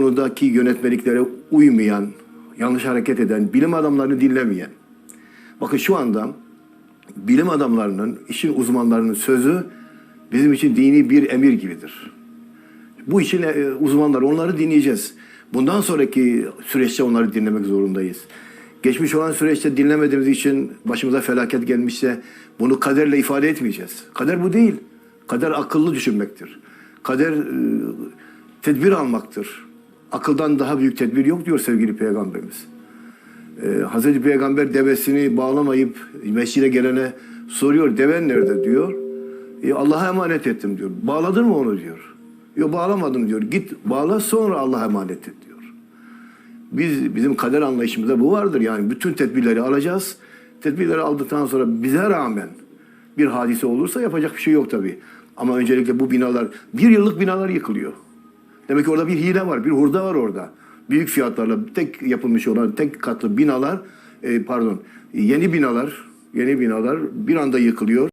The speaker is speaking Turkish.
konudaki yönetmeliklere uymayan, yanlış hareket eden, bilim adamlarını dinlemeyen. Bakın şu anda bilim adamlarının, işin uzmanlarının sözü bizim için dini bir emir gibidir. Bu işin e, uzmanları, onları dinleyeceğiz. Bundan sonraki süreçte onları dinlemek zorundayız. Geçmiş olan süreçte dinlemediğimiz için başımıza felaket gelmişse bunu kaderle ifade etmeyeceğiz. Kader bu değil. Kader akıllı düşünmektir. Kader e, tedbir almaktır. Akıldan daha büyük tedbir yok diyor sevgili peygamberimiz. Ee, Hazreti Peygamber devesini bağlamayıp mescide gelene soruyor deven nerede diyor. E, Allah'a emanet ettim diyor. Bağladın mı onu diyor. Yok bağlamadım diyor. Git bağla sonra Allah'a emanet et diyor. Biz bizim kader anlayışımızda bu vardır. Yani bütün tedbirleri alacağız. Tedbirleri aldıktan sonra bize rağmen bir hadise olursa yapacak bir şey yok tabii. Ama öncelikle bu binalar bir yıllık binalar yıkılıyor. Demek ki orada bir hile var, bir hurda var orada. Büyük fiyatlarla tek yapılmış olan tek katlı binalar, e, pardon, yeni binalar, yeni binalar bir anda yıkılıyor.